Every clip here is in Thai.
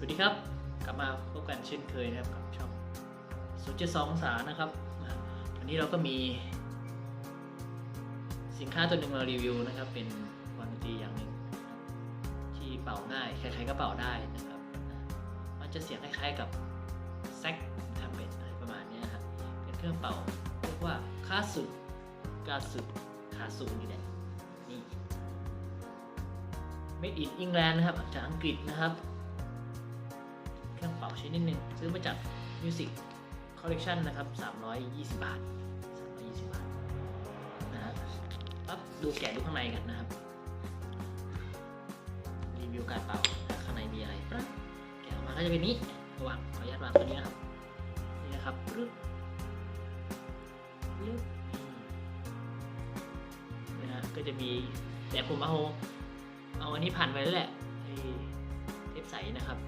สวัสดีครับ กลับมาพบกันเช่นเคยนะครับกับช่องสุจิตสององศานะครับวันนี้เราก็มี สินค้าตัวหนึ่งมารีวิวนะครับ เป็นวันดนตรีอย่างหนึ่งที่เป่าง่ายใครๆก็เป่าได้นะครับ มันจะเสียงคล้ายๆกับแซกทำเป็นอะไรประมาณนี้ครับเป็นเครื่องเป่าเรียกว่าคาสุกาสุคาสุนี่แหละนี่ Made in England นะครับจากอังกฤษนะครับ เครื่องเป่าชนิดนึง ซื้อมาจาก Music Collection นะครับ 320 บาท 320 บาทนะฮะปั๊บดูแกะดูข้างในกันนะครับ รีวิวการเป่าข้างในมีอะไรปั๊บแกะออกมาก็จะเป็นนี้วางขออนุญาตวางตัวนี้นะครับ นี่นะครับปึ๊บปึ๊บนะฮะก็จะมีแต่ผมเอาเอาอันนี้ผ่านไปแล้วแหละเทปใสนะครับ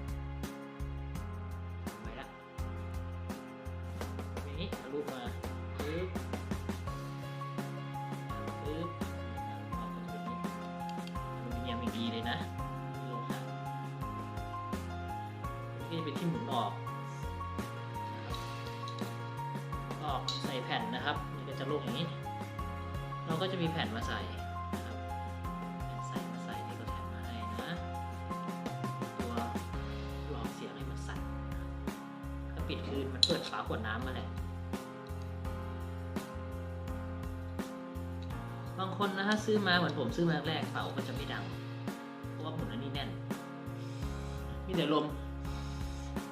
เอารูปมาปึ๊บปึ๊บออกมาเป็นอลูมิเนียมอย่างดีเลยนะโลหะนี่จะเป็นที่หมุนออกนะครับออกใส่แผ่นนะครับนี่ก็จะโลกอย่างนี้ เราก็จะมีแผ่นมาใส่นะครับแผ่นใส่มาใส่นี่ก็แถมมาให้นะตัวตัวออกเสียงให้มันสั่นถ้าปิดคือมันเปิดฝาขวดน้ำมาแหละ คนนะฮะซื้อมาเหมือนผมซื้อมาแรกเป่าก็จะไม่ดัง เพราะว่าหมุนอันนี้แน่น มีแต่ลม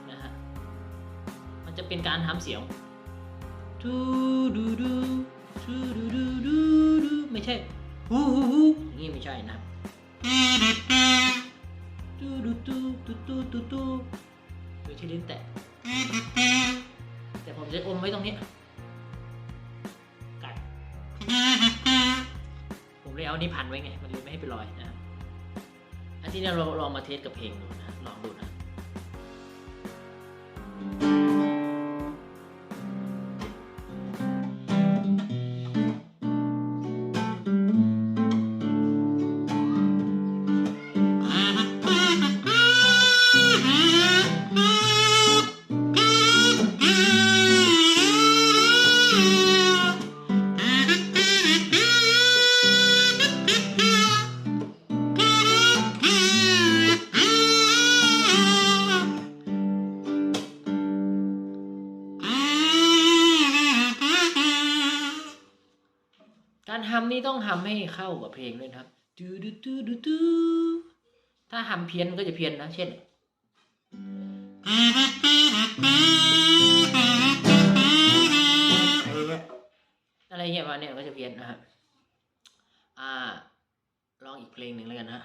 นะฮะ มันจะเป็นการทำเสียงทูดูดูทูดูดูดูดูไม่ใช่ฮูฮูฮูอย่างนี้ไม่ใช่นะตูดูตูตูตูตูตูโดยที่ลิ้นแตะแต่ผมจะอมไว้ตรงนี้กัด เลยเอานี่พันไว้ไง มันเลยไม่ให้ไปลอยนะอันที่นี้เราลองมาเทสกับเพลงดูนะ ลองดู การทำนี่ต้องทำให้เข้ากับเพลงด้วยนะครับดูดูดูดูดูถ้าทำเพี้ยนก็จะเพี้ยนนะ เช่นอะไรเงี้ยมาเนี่ยก็จะเพี้ยนนะครับอ่าลองอีกเพลงหนึ่งแล้วกันนะ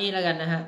นี้แล้วกันนะฮะ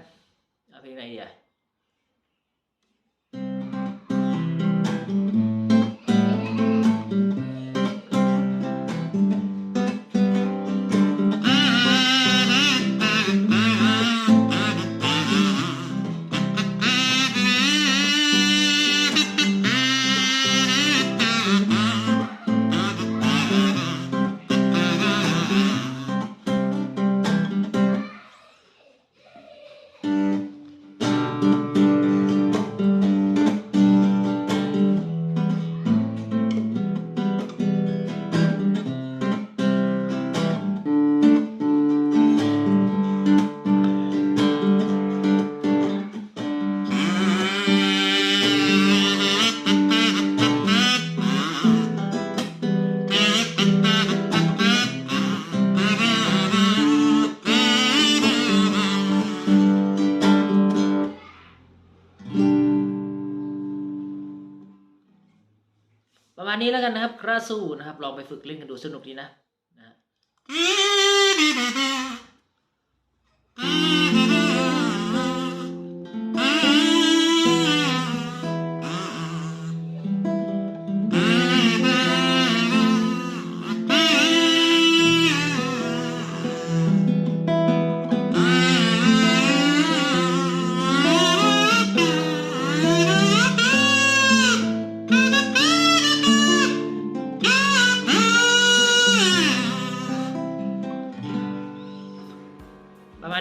มาณนี้แล้วกันนะครับกระสู้นะครับ ลองไปฝึกเล่นกันดูสนุกดีนะนะ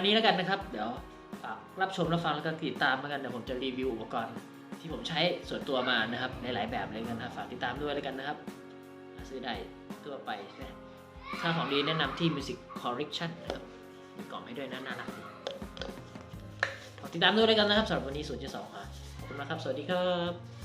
นี้แล้วกันนะครับ เดี๋ยวฝากรับชมรับฟังแล้วก็ติดตามแล้วกันเดี๋ยวผมจะรีวิวอุปกรณ์ที่ผมใช้ส่วนตัวมานะครับในหลายแบบเลยกันนะฝากติดตามด้วยแล้วกันนะครับ ซื้อได้ทั่วไปนะถ้าของดีแนะนำที่ Music Collection นะครับมีกล่องให้ด้วยนะน่ารักฝากติดตามด้วยแล้วกันนะครับสำหรับวันนี้0.2ครับขอบคุณมากครับ สวัสดีครับ